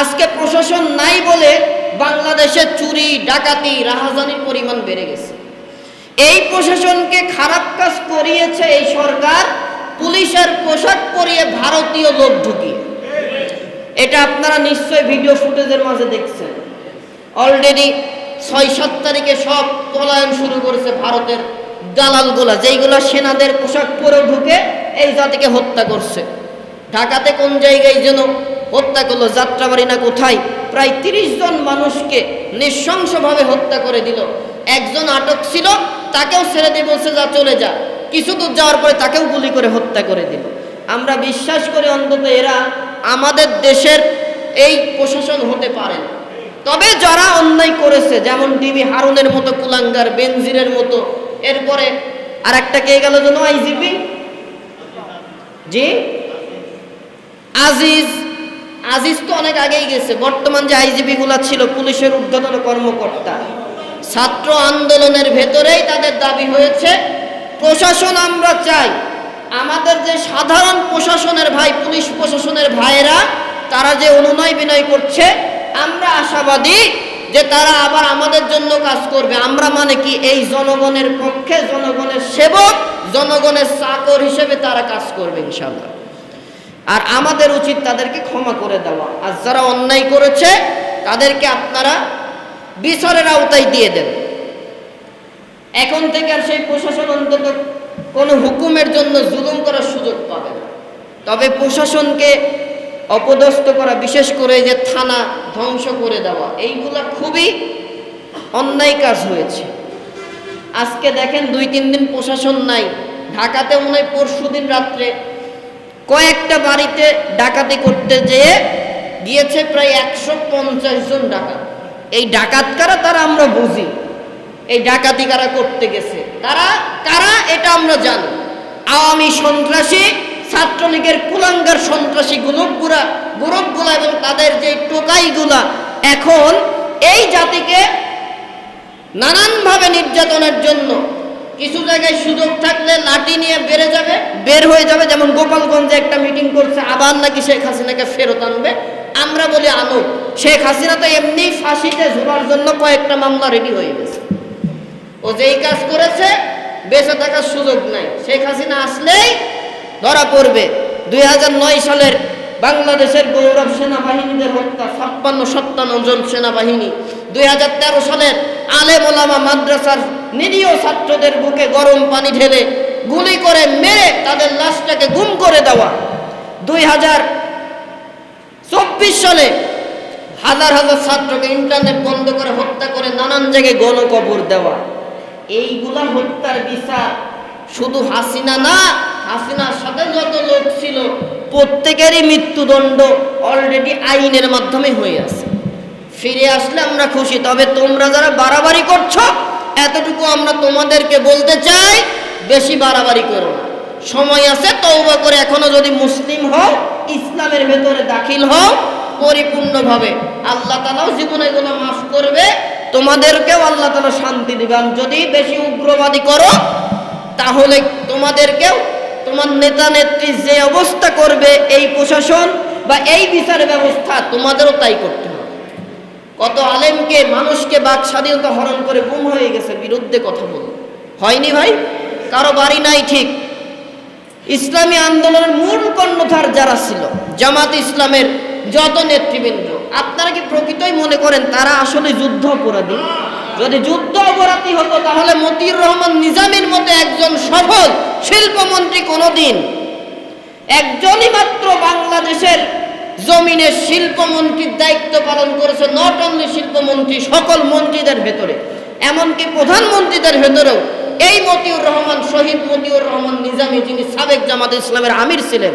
আজকে প্রশাসন নাই বলে বাংলাদেশে চুরি, ডাকাতি, রাহাজানির পরিমাণ বেড়ে গেছে। এই প্রশাসনকে খারাপ কাজ করিয়েছে এই সরকার, পুলিশের পোশাক পরিয়ে ভারতীয় লোক ঢুকিয়ে। এটা আপনারা নিশ্চয় ভিডিও ফুটেজের মাঝে দেখছেন। অলরেডি ছয় সাত তারিখে সব পলায়ন শুরু করেছে ভারতের দালালগুলা। যেইগুলো সেনাদের পোশাক পরে ঢুকে এই জাতিকে হত্যা করছে। ঢাকাতে কোন জায়গায় যেন হত্যা করল, যাত্রাবাড়ি না কোথায়? প্রায় তিরিশ জন মানুষকে নৃশংসভাবে হত্যা করে দিল। একজন আটক ছিল, তাকেও ছেড়ে দিয়ে বলছে, যা, চলে যা। কিছু দূর যাওয়ার পরে তাকেও গুলি করে হত্যা করে দিল। আমরা বিশ্বাস করি অন্তত এরা আমাদের দেশের এই প্রশাসন হতে পারে না। তবে যারা অন্যায় করেছে, যেমন ডিবি হারুনের মতো, কুলাঙ্গার, বেনজিরের মতো, এরপরে আর একটা কে গেল যেন? আইজিপি? জি? আজিজ আজিজ তো অনেক আগেই গেছে। বর্তমান যে আইজিপি গুলা ছিল, পুলিশের উদ্বোধন কর্মকর্তা। ছাত্র আন্দোলনের ভেতরেই তাদের দাবি হয়েছে, প্রশাসন আমরা চাই। আমাদের যে সাধারণ প্রশাসনের ভাই, পুলিশ প্রশাসনের ভাইয়েরা, তারা যে অনুনয় বিনয় করছে, আমরা আশাবাদী যে তারা আবার আমাদের জন্য কাজ করবে। আমরা মানে কি, এই জনগণের পক্ষে জনগণের সেবক, জনগণের চাকর হিসেবে তারা কাজ করবে ইনশাল্লাহ আর আমাদের উচিত তাদেরকে ক্ষমা করে দেওয়া। আর যারা অন্যায় করেছে, তাদেরকে আপনারা বিচারের আওতায় দিয়ে দেন। এখন থেকে আর সেই প্রশাসন অন্তত কোনো হুকুমের জন্য জুলুম করার সুযোগ পাবে না। তবে প্রশাসনকে অপদস্থ করা, বিশেষ করে যে থানা ধ্বংস করে দেওয়া, এইগুলা খুবই অন্যায় কাজ হয়েছে। আজকে দেখেন দুই তিন দিন প্রশাসন নাই। ঢাকাতে মনে হয় পরশু দিন রাত্রে কয়েকটা বাড়িতে ডাকাতি করতে যেয়ে গিয়েছে প্রায় একশো পঞ্চাশ জন ডাকাত। এই ডাকাত কারা তারা আমরা বুঝি। এই ডাকাতি কারা করতে গেছে। তারা, কারা এটা আমরা জানি। আওয়ামী সন্ত্রাসী, ছাত্রলীগের কুলাঙ্গার সন্ত্রাসী গ্রুপগুলা গ্রুপগুলা এবং তাদের যে টোকাইগুলা, এখন এই জাতিকে নানানভাবে নির্যাতনের জন্য কিছু জায়গায় সুযোগ থাকলে লাঠি নিয়ে বেড়ে যাবে, বের হয়ে যাবে। যেমন গোপালগঞ্জে একটা মিটিং করছে, আবার নাকি শেখ হাসিনাকে ফেরত আনবে। আমরা বলি, আনুক। শেখ হাসিনা তো এমনি ফাঁসিতে ঝোলার জন্য কয়েকটা মামলা রেডি হয়ে গেছে। ও যেই কাজ করেছে, বেঁচে থাকার সুযোগ নাই। শেখ হাসিনা আসলেই ধরা পড়বে। দুই নয় সালের বাংলাদেশের গৌরব সেনাবাহিনীদের হত্যা, ছাপ্পান্ন সাতান্ন জন সেনাবাহিনী দুই হাজার তেরো সালের আলে ওলামা মাদ্রাসার নিরীহ ছাত্রদের বুকে গরম পানি ঢেলে গুলি করে মেরে তাদের লাশটাকে গুম করে দেওয়া। দুই হাজার চব্বিশ সালে হাজার হাজার ছাত্রকে ইন্টারনেট বন্ধ করে হত্যা করে নানান জায়গায় গণকবর দেওয়া। এইগুলা হত্যার বিচার শুধু হাসিনা না, হাসিনার সাথে যত লোক ছিল, প্রত্যেকেরই মৃত্যুদণ্ড অলরেডি আইনের মাধ্যমে হয়ে আছে। ফিরে আসলে আমরা খুশি। তবে তোমরা যারা বাড়াবাড়ি করছ, এতটুকু আমরা তোমাদেরকে বলতে চাই, বেশি বাড়াবাড়ি করো সময় আছে, তওবা করে এখনও যদি মুসলিম হও, ইসলামের ভেতরে দাখিল হও, পরিপূর্ণভাবে। আল্লাহ তালাও জীবনে এগুলো মাফ করবে। তোমাদেরকেও আল্লাহ তালা শান্তি দিবেন। যদি বেশি উগ্রবাদী করো, তাহলে তোমাদেরকেও তোমার নেতা, নেত্রী যে অবস্থা করবে, এই প্রশাসন বা এই বিচার ব্যবস্থা তোমাদেরও তাই করতে হবে। কত আলেমকে, মানুষকে বাক স্বাধীনতা হরণ করে গুম হয়ে গেছে, বিরুদ্ধে কথা বল। হয়নি ভাই? কারও বাড়ি নাই ঠিক। ইসলামী আন্দোলনের মূল কর্ণধার যারা ছিল, জামাত ইসলামের যত নেতৃবৃন্দ, আপনারা কি প্রকৃতই মনে করেন তারা আসলে যুদ্ধ অপরাধী? যদি যুদ্ধ অপরাধী হতো, তাহলে মতিউর রহমান নিজামীর মতো একজন সফল শিল্পমন্ত্রী কোনোদিন একজনই মাত্র বাংলাদেশের জমিনের শিল্পমন্ত্রীর দায়িত্ব পালন করেছে নট অনলি শিল্পমন্ত্রী, সকল মন্ত্রীদের ভেতরে এমনকি প্রধানমন্ত্রীদের ভেতরেও এই মতিউর রহমান, শহীদ মতিউর রহমান নিজামী যিনি সাবেক জামাত ইসলামের আমির ছিলেন,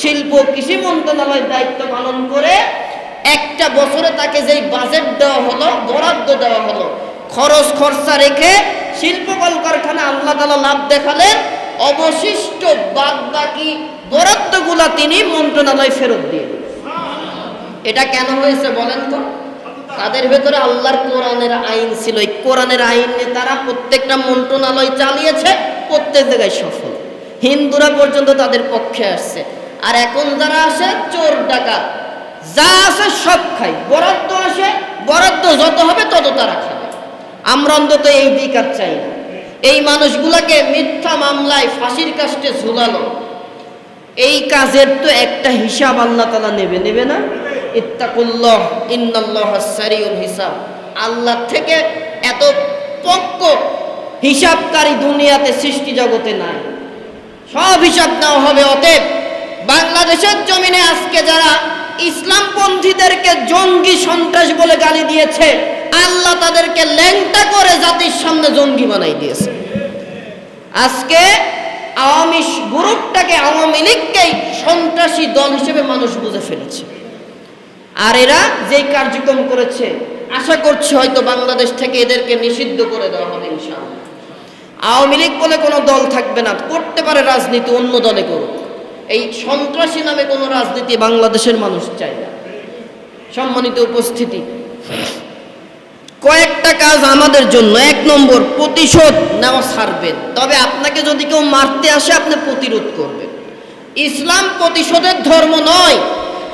শিল্প কৃষি মন্ত্রণালয়ের দায়িত্ব পালন করে একটা বছরে তাকে যেই বাজেট দেওয়া হলো, বরাদ্দ দেওয়া হলো, খরচ খরচা রেখে শিল্প কলকারখানা আল্লাহ তালা লাভ দেখালেন, অবশিষ্ট বাদ বাকি বরাদ্দগুলা তিনি মন্ত্রণালয় ফেরত দিলেন। এটা কেন হয়েছে বলেন তো? তাদের ভেতরে আল্লাহর কোরআনের আইন ছিল। এই কোরআনের আইন নিয়ে তারা প্রত্যেকটা মন্ত্রণালয় চালিয়েছে, প্রত্যেক জায়গায় সফল। হিন্দুরা পর্যন্ত তাদের পক্ষে আসছে। আর এখন যারা আসে, চোর, ডাকাত, যা আসে সব খাই বরাদ্দ আসে, বরাদ্দ যত হবে তত তারা খাবে। আমরা অন্তত এই দিক আর চাই না। এই মানুষগুলাকে মিথ্যা মামলায় ফাঁসির কাস্টে ঝুলালো এই কাজের তো একটা হিসাব আল্লাহ তালা নেবে নেবে না? ইত্তাকুল্লাহ, ইন্নাল্লাহ সারিউল হিসাব। আল্লাহ থেকে এত পক্ক হিসাবকারী দুনিয়াতে সৃষ্টি জগতে নাই। সব হিসাব নেওয়া হবে, অতএব বাংলাদেশের জমিনে আজকে যারা ইসলামপন্থীদেরকে জঙ্গি সন্ত্রাস বলে গালি দিয়েছে, আল্লাহ তাদেরকে ল্যাংটা করে জাতির সামনে জঙ্গি বানাই দিয়েছে। আজকে আওয়ামী গ্রুপটাকে আওয়ামী লীগকেই সন্ত্রাসী দল হিসেবে মানুষ বুঝে ফেলেছে। আর এরা যেই কার্যক্রম করেছে, আশা করছি হয়তো বাংলাদেশ থেকে এদেরকে নিষিদ্ধ করে দেওয়া হবে ইনশাআল্লাহ। আওয়ামী লীগ বলে কোনো দল থাকবে না, করতে পারে রাজনীতি, অন্য দলে করুক। এই সন্ত্রাসী নামে কোনো রাজনীতি বাংলাদেশের মানুষ চায় না। সম্মানিত উপস্থিতি, কয়েকটা কাজ আমাদের জন্য, এক নম্বর, প্রতিশোধ নেওয়া ছাড়বেন। তবে আপনাকে যদি কেউ মারতে আসে, আপনি প্রতিরোধ করবেন। ইসলাম প্রতিশোধের ধর্ম নয়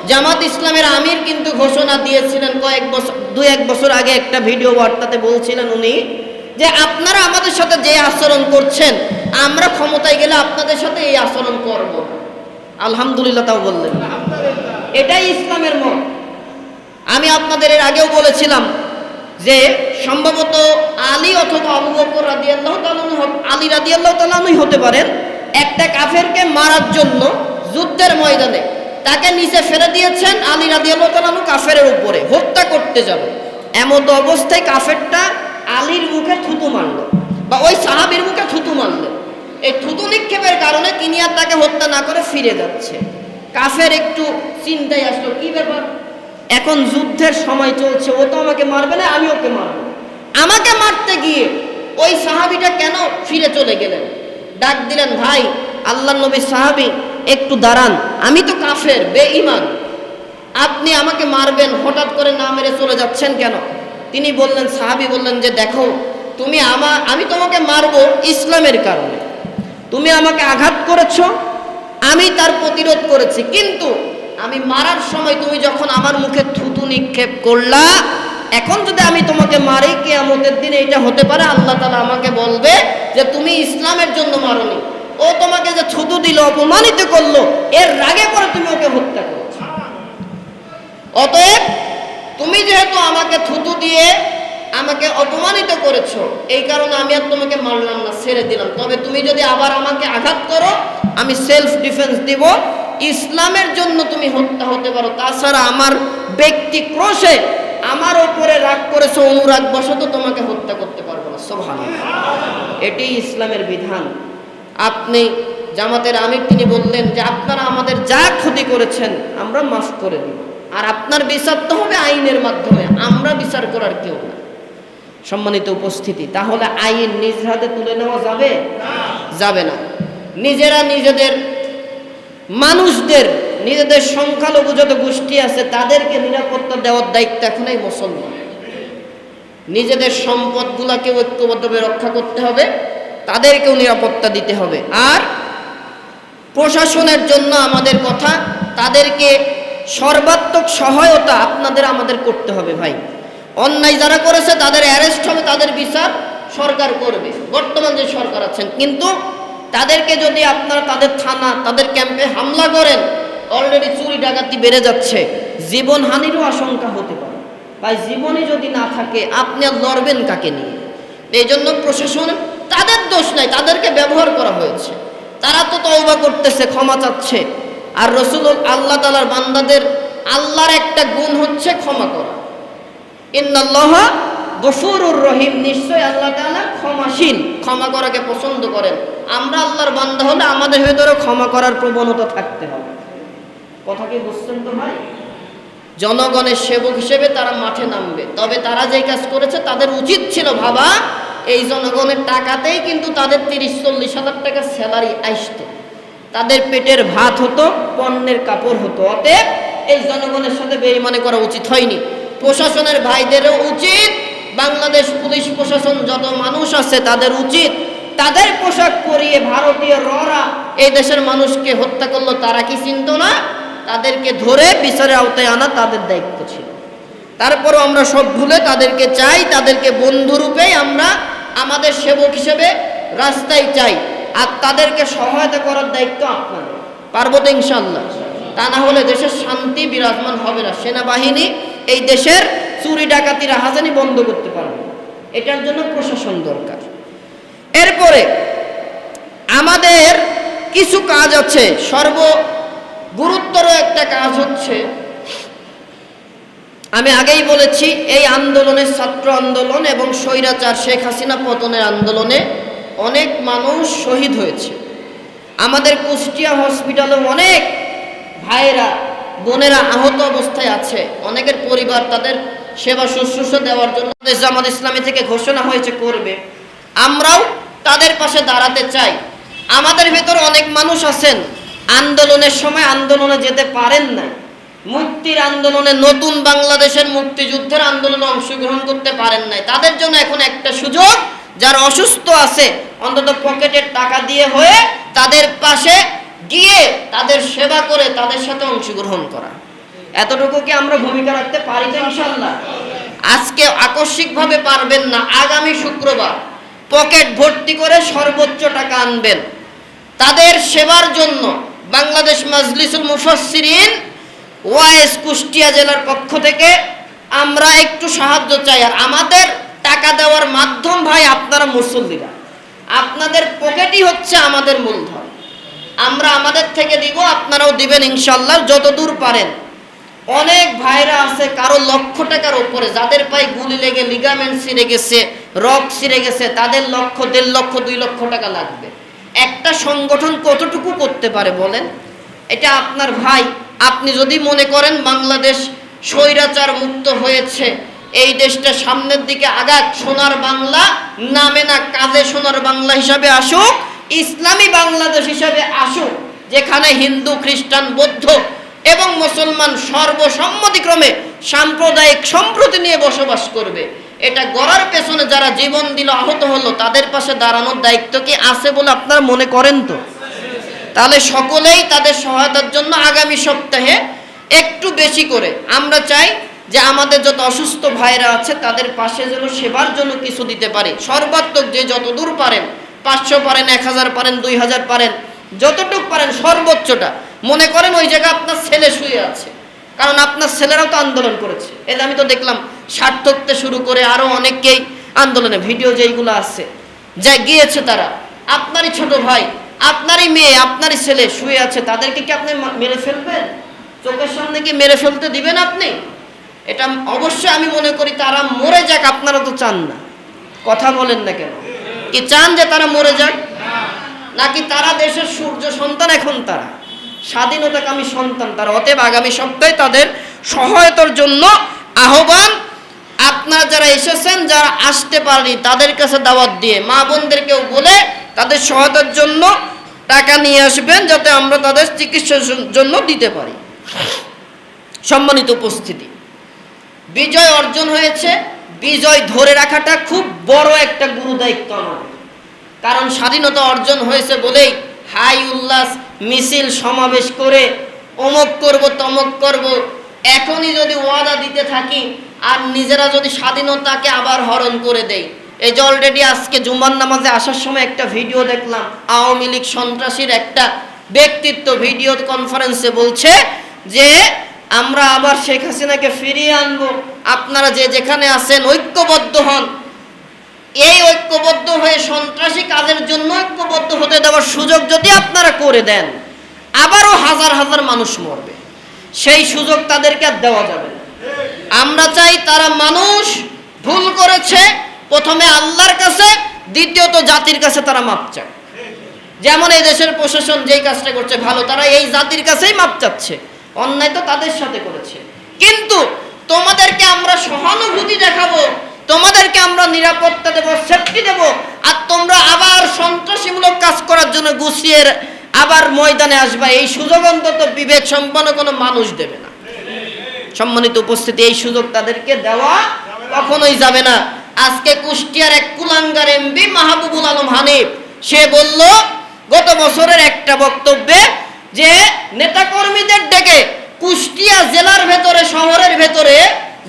জামাত ইসলামের আমির কিন্তু ঘোষণা দিয়েছিলেন কয়েক বছর, দু এক বছর আগে একটা ভিডিও বার্তাতে বলছিলেন উনি যে আপনারা আমাদের সাথে যে আচরণ করছেন, আমরা ক্ষমতায় গেলে আপনাদের সাথে এই আচরণ করব। আলহামদুলিল্লাহ তাও বললেন। এটাই ইসলামের মত। আমি আপনাদের এর আগেও বলেছিলাম যে সম্ভবত আলী অথবা আবু বকর রাদিয়াল্লাহু তাআলা আলী রাদিয়াল্লাহু তাআলাই হতে পারেন একটা কাফেরকে মারার জন্য যুদ্ধের ময়দানে। তাকে নিচে ফেলে দিয়েছেন আলী তাআলা কাফেরের উপরে। হত্যা করতে যাবে। এমন অবস্থায় কাফেরটা আলীর মুখে থুতু মারল বা ওই সাহাবীর মুখে থুতু মারলেন এই থুতু নিক্ষেপের কারণে তিনি আর তাকে হত্যা না করে ফিরে যাচ্ছে। কাফের একটু চিন্তায় আসলো, কি ব্যাপার? এখন যুদ্ধের সময় চলছে, ও তো আমাকে মারবে না, আমি ওকে মারবো। আমাকে মারতে গিয়ে ওই সাহাবিটা কেন ফিরে চলে গেলেন? ডাক দিলেন, ভাই আল্লাহ নবী সাহাবি একটু দাঁড়ান। আমি তো কাফের, বেঈমান। আপনি আমাকে মারবেন, হঠাৎ করে না মেরে চলে যাচ্ছেন কেন? তিনি বললেন, সাহাবি বললেন যে, দেখো, তুমি আমার আমি তোমাকে মারবো ইসলামের কারণে। তুমি আমাকে আঘাত করেছ, আমি তার প্রতিরোধ করেছি। কিন্তু আমি মারার সময় তুমি যখন আমার মুখে থুতু নিক্ষেপ করলা, এখন যদি আমি তোমাকে মারি কে কেয়ামতের দিনে এটা হতে পারে, আল্লাহ তালা আমাকে বলবে যে, তুমি ইসলামের জন্য মারনি। ও তোমাকে যে থুতু দিল, অপমানিত করল, এর রাগে করে তুমি ওকে হত্যা করেছ। অতএব তুমি যেহেতু আমাকে থুতু দিয়ে আমাকে অপমানিত করেছ, এই কারণে আমি আর তোমাকে মারলাম না, ছেড়ে দিলাম। তবে তুমি যদি আবার আমাকে আঘাত করো, আমি সেলফ ডিফেন্স দিব। ইসলামের জন্য তুমি হত্যা হতে পারো। তাছাড়া আমার ব্যক্তি ক্রোশে আমার ওপরে রাগ করেছ অনুরাগ বশত তোমাকে হত্যা করতে পারব না। সোভান এটি ইসলামের বিধান। আপনি জামাতের আমির, তিনি বললেন যে আপনারা আমাদের যা ক্ষতি করেছেন, আমরা মাফ করে দিব। আর আপনার বিচার তো হবে আইনের মাধ্যমে, আমরা বিচার করার কেউ না। সম্মানিত উপস্থিতি, তাহলে আইন নিজ হাতে তুলে নেওয়া যাবে? যাবে না। নিজেরা নিজেদের মানুষদের, নিজেদের সংখ্যালঘু যত গোষ্ঠী আছে, তাদেরকে নিরাপত্তা দেওয়ার দায়িত্ব এখন এই মুসলমান। নিজেদের সম্পদগুলাকেও ঐক্যবদ্ধভাবে রক্ষা করতে হবে। তাদেরকেও নিরাপত্তা দিতে হবে। আর প্রশাসনের জন্য আমাদের কথা, তাদেরকে সর্বাত্মক সহায়তা আপনাদের আমাদের করতে হবে ভাই। অন্যায় যারা করেছে, তাদের অ্যারেস্ট হবে, তাদের বিচার সরকার করবে। বর্তমান যে সরকার আছেন। কিন্তু তাদেরকে যদি আপনারা তাদের থানা, তাদের ক্যাম্পে হামলা করেন অলরেডি চুরি ডাকাতি বেড়ে যাচ্ছে। জীবনহানিরও আশঙ্কা হতে পারে। ভাই জীবনে যদি না থাকে, আপনি আর লড়বেন কাকে নিয়ে? এই জন্য প্রশাসন তাদের দোষ নাই, তাদেরকে ব্যবহার করা হয়েছে। তারা তো তওবা করতেছে, ক্ষমা চাচ্ছে। আর রসুল আল্লাহ তালার বান্দাদের আল্লাহর একটা গুণ হচ্ছে ক্ষমা করা। ইন্নাল্লাহ গফুরুর রহিম নিশ্চয় আল্লাহ তাআলা ক্ষমাশীল। ক্ষমা করাকে পছন্দ করেন। আমরা আল্লাহর বান্দা হলে আমাদের ভেতরে ক্ষমা করার প্রবণতা থাকতে হবে। কথা কি বুঝছেন তো ভাই? জনগণের সেবক হিসেবে তারা মাঠে নামবে। তবে তারা যে কাজ করেছে, তাদের উচিত ছিল ভাবা এই জনগণের টাকাতেই কিন্তু তাদের তিরিশ, চল্লিশ হাজার টাকা স্যালারি আসতো। তাদের পেটের ভাত হতো, পণ্যের কাপড় হতো। অতএব এই জনগণের সাথে বেইমানে করা উচিত হয়নি। প্রশাসনের ভাইদেরও উচিত, বাংলাদেশ পুলিশ প্রশাসন যত মানুষ আছে তাদের উচিত। তাদের পোশাক পরিয়ে ভারতীয় ররা এই দেশের মানুষকে হত্যা করল, তারা কি চিনত না? তাদেরকে ধরে বিচারের আওতায় আনা তাদের দায়িত্ব ছিল। তারপরও আমরা সব ভুলে তাদেরকে চাই, তাদেরকে বন্ধুরূপেই আমরা আমাদের সেবক হিসেবে রাস্তায় চাই, আর তাদেরকে সহায়তা করার দায়িত্ব আপনার পার্বত ইনশাল্লাহ তা না হলে দেশের শান্তি বিরাজমান হবে না। সেনাবাহিনী এই দেশের চুরি ডাকাতি রাহাজানি বন্ধ করতে পারবে। এটার জন্য প্রশাসন দরকার। এরপরে আমাদের কিছু কাজ আছে। সর্ব গুরুত্বর একটা কাজ হচ্ছে আমি আগেই বলেছি, এই আন্দোলনে, ছাত্র আন্দোলন এবং স্বৈরাচার, শেখ হাসিনা পতনের আন্দোলনে অনেক মানুষ শহীদ হয়েছে। আমাদের কুষ্টিয়া হসপিটালে অনেক ভাইয়েরা, বোনেরা আহত অবস্থায় আছে। অনেকের পরিবার তাদের সেবা শুশ্রূষা দেওয়ার জন্য জামাত ইসলামী থেকে ঘোষণা হয়েছে, করবে। আমরাও তাদের পাশে দাঁড়াতে চাই। আমাদের ভেতর অনেক মানুষ আছেন। আন্দোলনের সময় আন্দোলনে যেতে পারেন না মুক্তির আন্দোলনে নতুন বাংলাদেশের মুক্তিযুদ্ধের আন্দোলনে অংশগ্রহণ করতে পারেন নাই। তাদের জন্য এখন একটা সুযোগ, যারা অসুস্থ আছে, অন্তত পকেটের টাকা দিয়ে হয়ে তাদের পাশে গিয়ে তাদের সেবা করে তাদের সাথে অংশগ্রহণ করা। এতটুকু কি আমরা ভূমিকা রাখতে পারি তো ইনশাল্লাহ আজকে আকস্মিকভাবে পারবেন না। আগামী শুক্রবার পকেট ভর্তি করে সর্বোচ্চ টাকা আনবেন। তাদের সেবার জন্য বাংলাদেশ মাজলিসুল মুফাসসিরিন ওয়াইএস কুষ্টিয়া জেলার পক্ষ থেকে আমরা একটু সাহায্য চাই। আর আমাদের টাকা দেওয়ার মাধ্যম ভাই আপনারা মুসল্লিরা আপনাদের পকেটই হচ্ছে আমাদের মূলধন। আমরা আমাদের থেকে দিব, আপনারাও দিবেন ইনশাল্লাহ যত দূর পারেন। অনেক ভাইরা আছে কারও লক্ষ টাকার উপরে, যাদের পায়ে গুলি লেগে লিগামেন্ট ছিঁড়ে গেছে, রক ছিঁড়ে গেছে, তাদের লক্ষ, দেড় লক্ষ, দুই লক্ষ টাকা লাগবে। একটা সংগঠন কতটুকু করতে পারে বলেন? এটা আপনার ভাই আপনি যদি মনে করেন বাংলাদেশ স্বৈরাচার মুক্ত হয়েছে, এই দেশটা সামনের দিকে আগাক সোনার বাংলা নামে না, কাজে সোনার বাংলা হিসাবে আসুক, ইসলামী বাংলাদেশ হিসাবে আসুক, যেখানে হিন্দু, খ্রিস্টান, বৌদ্ধ এবং মুসলমান সর্বসম্মতিক্রমে সাম্প্রদায়িক সম্প্রতি নিয়ে বসবাস করবে। এটা গড়ার পেছনে যারা জীবন দিল, আহত হলো, তাদের পাশে দাঁড়ানোর দায়িত্ব কি আছে বলে আপনারা মনে করেন তো? তাহলে সকলেই তাদের সহায়তার জন্য আগামী সপ্তাহে একটু বেশি করে। আমরা চাই যে আমাদের যত অসুস্থ ভাইরা আছে, তাদের পাশে যেন সেবার জন্য কিছু দিতে পারি। সর্বাত্মক যে যত দূর পারেন, পাঁচশো পারেন, এক হাজার পারেন, দুই হাজার পারেন, যতটুক পারেন, সর্বোচ্চটা। মনে করেন ওই জায়গায় আপনার ছেলে শুয়ে আছে। কারণ আপনার ছেলেরাও তো আন্দোলন করেছে। যে আমি তো দেখলাম, সার্থকতে শুরু করে আরও অনেককেই আন্দোলনে। ভিডিও যেইগুলো আছে যা গিয়েছে তারা। আপনারই ছোট ভাই আপনারই মেয়ে, আপনারই ছেলে শুয়ে আছে, তাদেরকে কি আপনি মেরে ফেলবেন? চোখের সামনে কি মেরে ফেলতে দিবেন আপনি? এটা অবশ্যই আমি মনে করি তারা মরে যাক, আপনারা তো চান না। কথা বলেন না কেন? কি চান যে তারা মরে যাক? নাকি তারা দেশের সূর্য সন্তান এখন তারা? স্বাধীনতাকামী সন্তান তারা, অতএব আগামী সপ্তাহে তাদের সহায়তার জন্য আহ্বান আপনারা যারা এসেছেন, যারা আসতে পারেনি, তাদের কাছে দাওয়াত দিয়ে মা বোনদেরকেও বলে তাদের সহায়তার জন্য টাকা নিয়ে আসবেন, যাতে আমরা তাদের চিকিৎসার জন্য দিতে পারি। সম্মানিত উপস্থিতি। বিজয় অর্জন হয়েছে। বিজয় ধরে রাখাটা খুব বড় একটা গুরু দায়িত্ব আমাদের। কারণ স্বাধীনতা অর্জন হয়েছে বলেই হাই উল্লাস, মিছিল সমাবেশ করে অমক করব, তমক করব এখনই যদি ওয়াদা দিতে থাকি, আর নিজেরা যদি স্বাধীনতাকে আবার হরণ করে দেই। এই যে অলরেডি আজকে জুমার নামাজে আসার সময় একটা ভিডিও দেখলাম, আওয়ামী লীগ সন্ত্রাসীর একটা ব্যক্তিত্ব ভিডিও কনফারেন্সে বলছে যে, আমরা আবার শেখ হাসিনাকে ফিরিয়ে আনব। আপনারা যে যেখানে আছেন ঐক্যবদ্ধ হন। এই ঐক্যবদ্ধ হয়ে সন্ত্রাসী কাজের জন্য ঐক্যবদ্ধ হতে দেওয়ার সুযোগ যদি আপনারা করে দেন, আবারও হাজার হাজার মানুষ মরবে। সেই সুযোগ তাদেরকে দেওয়া যাবে আমরা চাই তারা মানুষ ভুল করেছে, প্রথমে আল্লাহর কাছে, দ্বিতীয়ত জাতির কাছে তারা মাপ চায়। যেমন এই দেশের প্রশাসন যেই কাজটা করছে ভালো, তারা এই জাতির কাছেই মাপ চাচ্ছে। অন্যায় তো তাদের সাথে করেছে। কিন্তু তোমাদেরকে আমরা সহানুভূতি দেখাবো, তোমাদেরকে আমরা নিরাপত্তা দেবো সেফটি দেবো, আর তোমরা আবার সন্ত্রাসীমূলক কাজ করার জন্য গুছিয়ে আবার ময়দানে আসবা, এই সুযোগ অন্তত বিবেক সম্পন্ন কোনো মানুষ দেবে না। সম্মানিত উপস্থিতি, এই সুযোগ তাদেরকে দেওয়া কখনোই যাবে না। আজকে কুষ্টিয়ার এক কুলাঙ্গার এমবি মাহবুবুল আলম হানিফ, সে বলল, গত বছরের একটা বক্তব্যে যে নেতাকর্মীদের ডেকে কুষ্টিয়া জেলার ভেতরে, শহরের ভেতরে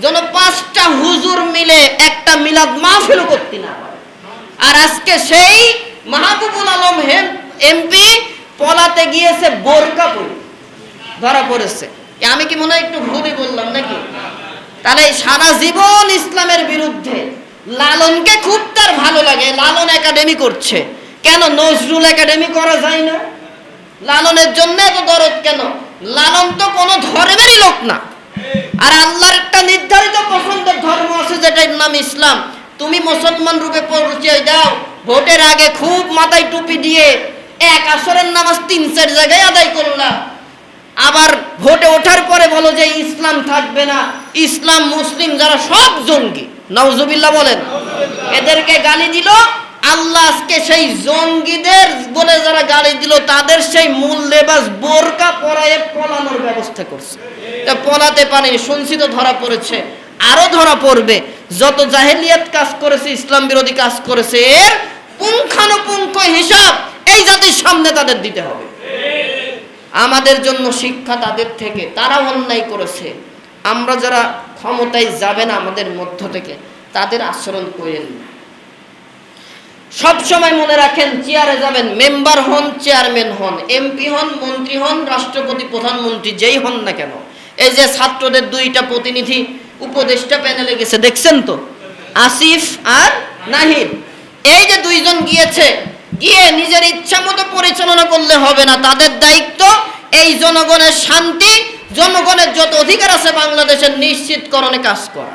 যেন পাঁচটা হুজুর মিলে একটা মিলাদ মাহফিল করতে না আর আজকে সেই মাহবুবুল আলম হেম এমপি পলাতে গিয়েছে বোরকা পরে, ধরা পড়েছে। আমি কি মনে হয় একটু ভুলই বললাম নাকি? তাহলে সারা জীবন ইসলামের বিরুদ্ধে লালনকে খুব তার ভালো লাগে, লালন একাডেমি করছে। কেন নজরুল একাডেমি করা যায় না? লালনের জন্য এত দরদ কেন? লালন তো কোনো ধর্মেরই লোক না। আর আল্লাহর একটা নির্ধারিত পছন্দের ধর্ম আছে যেটার নাম ইসলাম। তুমি মুসলমান রূপে পরিচয় দাও, ভোটের আগে খুব মাথায় টুপি দিয়ে এক আসরের নামাজ তিন চার জায়গায় আদায় করলা আবার ভোটে ওঠার পরে বলো যে ইসলাম থাকবে না। ইসলাম, মুসলিম যারা সব জঙ্গি। নওজুবিল্লাহ বলেন। এদেরকে গালি দিল। আল্লাহ আজকে সেই জঙ্গিদের বলে যারা গালি দিল, তাদের সেই মূল লেবাস বোরকা পরায়ে পলানোর ব্যবস্থা করছে। পলাতে পারেনি, শুনছি তো ধরা পড়েছে। আরও ধরা পড়বে। যত জাহেলিয়াত কাজ করেছে, ইসলাম বিরোধী কাজ করেছে, এর পুঙ্খানুপুঙ্খ হিসাব এই জাতির সামনে তাদের দিতে হবে। আমাদের জন্য শিক্ষা তাদের থেকে, তারা অন্যায় করেছে। আমরা যারা ক্ষমতায় যাবে না আমাদের মধ্য থেকে, তাদের আচরণ করেন। সবসময় মনে রাখেন, চেয়ারে যাবেন, মেম্বার হন, চেয়ারম্যান হন, এমপি হন, মন্ত্রী হন, রাষ্ট্রপতি, প্রধানমন্ত্রী, যেই হন না কেন। এই যে ছাত্রদের দুইটা প্রতিনিধি, উপদেষ্টা প্যানেলে গেছে, দেখছেন তো? আসিফ আর নাহিদ। এই যে দুইজন গিয়েছে, গিয়ে নিজের ইচ্ছা মতো পরিচালনা করলে হবে না। তাদের দায়িত্ব এই জনগণের শান্তি, জনগণের যত অধিকার আছে বাংলাদেশের নিশ্চিতকরণে কাজ করা।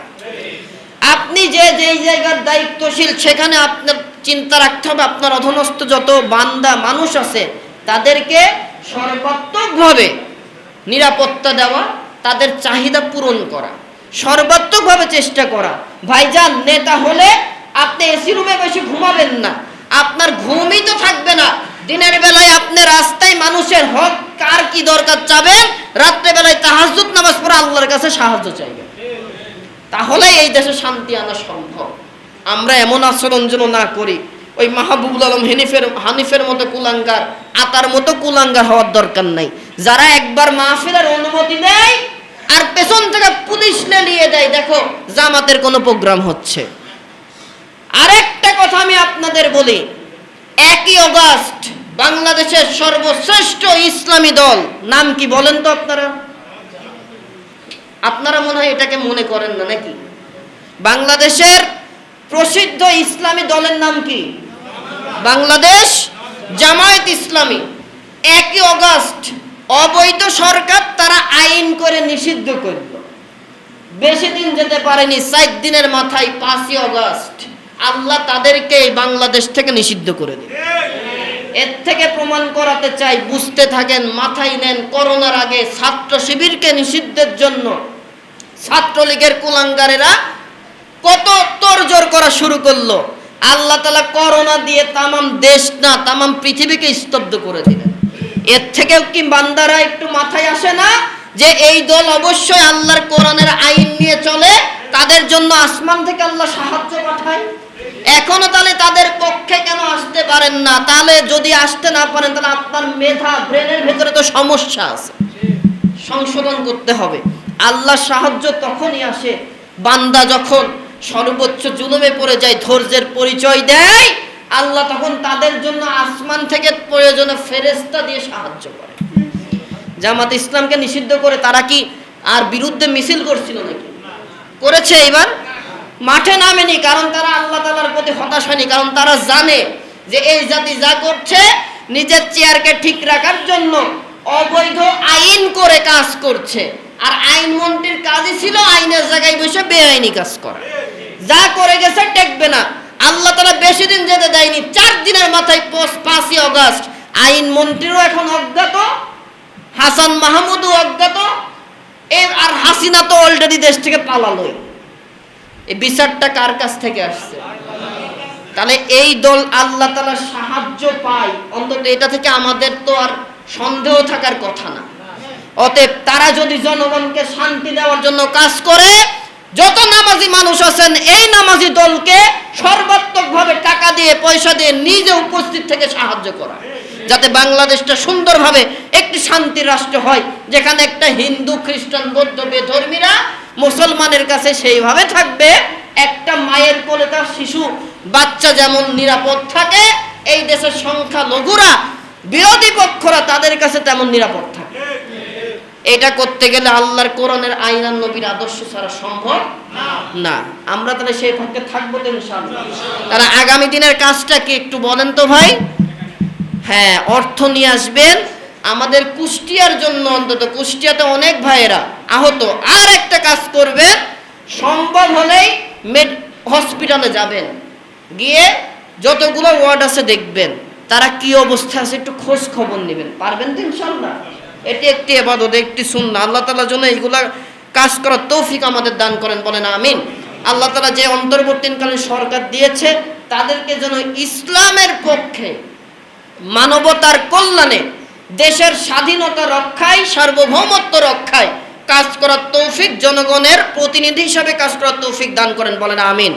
আপনি যে যেই জায়গার দায়িত্বশীল, সেখানে আপনার চিন্তা রাখতে হবে। আপনার অধনস্থ যত বান্দা, মানুষ আছে, তাদেরকে সর্বাত্মকভাবে নিরাপত্তা দেওয়া, তাদের চাহিদা পূরণ করা। সর্বাত্মকভাবে চেষ্টা করা। ভাইজান, নেতা হলে আপনি এসি রুমে বসে ঘুমাবেন না। আপনার ঘুমই তো থাকবে না। দিনের বেলায় আপনি রাস্তায় মানুষের হক কার কি দরকার চাবেন? রাত্রে বেলায় তাহাজুদ নামাজ পড়ে আল্লাহর কাছে সাহায্য চাইবেন। তাহলে এই দেশে শান্তি আনা সম্ভব। আমরা এমন আচরণ যেন না করি। ওই মাহবুবুল আলম হানিফের হানিফের মতো কুলাঙ্গার, আতার মতো কুলাঙ্গার হওয়ার দরকার নাই। যারা একবার মাহফিলের অনুমতি দেয় আর পেছন থেকে পুলিশ নিয়ে দেয় দেখো, জামাতের কোনো প্রোগ্রাম হচ্ছে। আরেকটা কথা আমি আপনাদের বলি। একই অগাস্ট বাংলাদেশের সর্বশ্রেষ্ঠ ইসলামী দল। নাম কি বলেন তো আপনারা? আপনারা মনে হয় এটাকে মনে করেন না নাকি? বাংলাদেশের প্রসিদ্ধ ইসলামী দলের নাম কি? বাংলাদেশ জামায়াত ইসলামী। একই অগাস্ট অবৈধ সরকার তারা আইন করে নিষিদ্ধ করল। বেশি দিন যেতে পারেনি চার দিনের মাথায় পাঁচই অগাস্ট। আল্লাহ তাদেরকে এই বাংলাদেশ থেকে নিষিদ্ধ করে দিল এর থেকে প্রমাণ করাতে চাই, বুঝতে থাকেন, মাথায় নেন, করোনার আগে ছাত্র শিবিরকে নিষিদ্ধের জন্য ছাত্রলীগের কুলাঙ্গারেরা কত তোরজোর করা শুরু করল। আল্লাহ তালা করোনা দিয়ে তামাম দেশ না, তামাম পৃথিবীকে স্তব্ধ করে দিলেন। এর থেকেও কি বান্দারা একটু মাথায় আসে না যে এই দল অবশ্যই আল্লাহর কোরআনের আইন নিয়ে চলে, তাদের জন্য আসমান থেকে আল্লাহ সাহায্য পাঠায়? এখনও তাহলে তাদের পক্ষে কেন আসতে পারেন না? তাহলে যদি আসতে না পারেন, তাহলে আপনার মেধা, ব্রেনের ভেতরে তো সমস্যা আছে। সংশোধন করতে হবে। আল্লাহ সাহায্য তখনই আসে। বান্দা যখন সর্বোচ্চ জুলুমে পড়ে যায়, ধৈর্যের পরিচয় দেয়, আল্লাহ তখন তাদের জন্য আসমান থেকে প্রয়োজনে ফেরেস্তা দিয়ে সাহায্য করে। জামাত ইসলামকে নিষিদ্ধ করে তারা কি আর বিরুদ্ধে মিছিল করছিল নাকি? করেছে এবার মাঠে নামেনি, কারণ তারা আল্লাহ তালার প্রতি হতাশ হয়নি, কারণ তারা জানে যে এই জাতি যা করছে নিজের চেয়ারকে ঠিক রাখার জন্য অবৈধ আইন করে কাজ করছে। আর আইন মন্ত্রীর কাজই ছিল আইনের জায়গায় বসে বেআইনি কাজ করা। যা করে গেছে টেকবে না। আল্লাহ তালা বেশি দিন যেতে দেয়নি, চার দিনের মাথায় পাঁচই অগাস্ট। আইন মন্ত্রীরও এখন অজ্ঞাত, হাসান মাহমুদও অজ্ঞাত এর আর হাসিনা তো অলরেডি দেশ থেকে পালালোই। এই বিচারটা কার কাছ থেকে আসছে? তাহলে এই দল আল্লাহ তালা সাহায্য পায়। অন্তত এটা থেকে আমাদের তো আর সন্দেহ থাকার কথা না। অতএব তারা যদি জনগণকে শান্তি দেওয়ার জন্য কাজ করে, যত নামাজি মানুষ আছেন, এই নামাজি দলকে সর্বাত্মকভাবে টাকা দিয়ে, পয়সা দিয়ে নিজে উপস্থিত থেকে সাহায্য করা। যাতে বাংলাদেশটা সুন্দরভাবে একটি শান্তি রাষ্ট্র হয়, যেখানে একটা হিন্দু, খ্রিস্টান, বৌদ্ধ, বেধর্মীরা মুসলমানের কাছে সেইভাবে থাকবে, একটা মায়ের কোলে তার শিশু, বাচ্চা যেমন নিরাপদ থাকে, এই দেশের সংখ্যা লঘুরা বিরোধী পক্ষরা তাদের কাছে তেমন নিরাপদ থাকে। এটা করতে গেলে আল্লাহর কোরআনের আইন আর নবীর আদর্শ ছাড়া সম্ভব না। আমরা তাহলে সেই পক্ষে থাকব তারা আগামী দিনের কাজটা কি একটু বলেন তো ভাই? হ্যাঁ অর্থ নিয়ে আসবেন। আমাদের কুষ্টিয়ার জন্য অন্তত, কুষ্টিয়াতে অনেক ভাইয়েরা আহত। আর একটা কাজ করবেন সম্ভব হলেই মেড হসপিটালে যাবেন। গিয়ে যতগুলো ওয়ার্ড আছে দেখবেন, তারা কি অবস্থা আছে একটু খোঁজ খবর নেবেন। পারবেন তো ইনশাল্লাহ এটি একটি এবাদত, একটি সুন্না আল্লাহ তালার জন্য এইগুলা কাজ করার তৌফিক আমাদের দান করেন, বলেন আমিন। আল্লাহ তালা যে অন্তর্বর্তীকালীন সরকার দিয়েছে, তাদেরকে যেন ইসলামের পক্ষে, মানবতার কল্যাণে, দেশের স্বাধীনতা রক্ষায়, সার্বভৌমত্ব রক্ষায় কাজ করার তৌফিক জনগণের প্রতিনিধি হিসাবে কাজ করার তৌফিক দান করেন বলেন আমিন।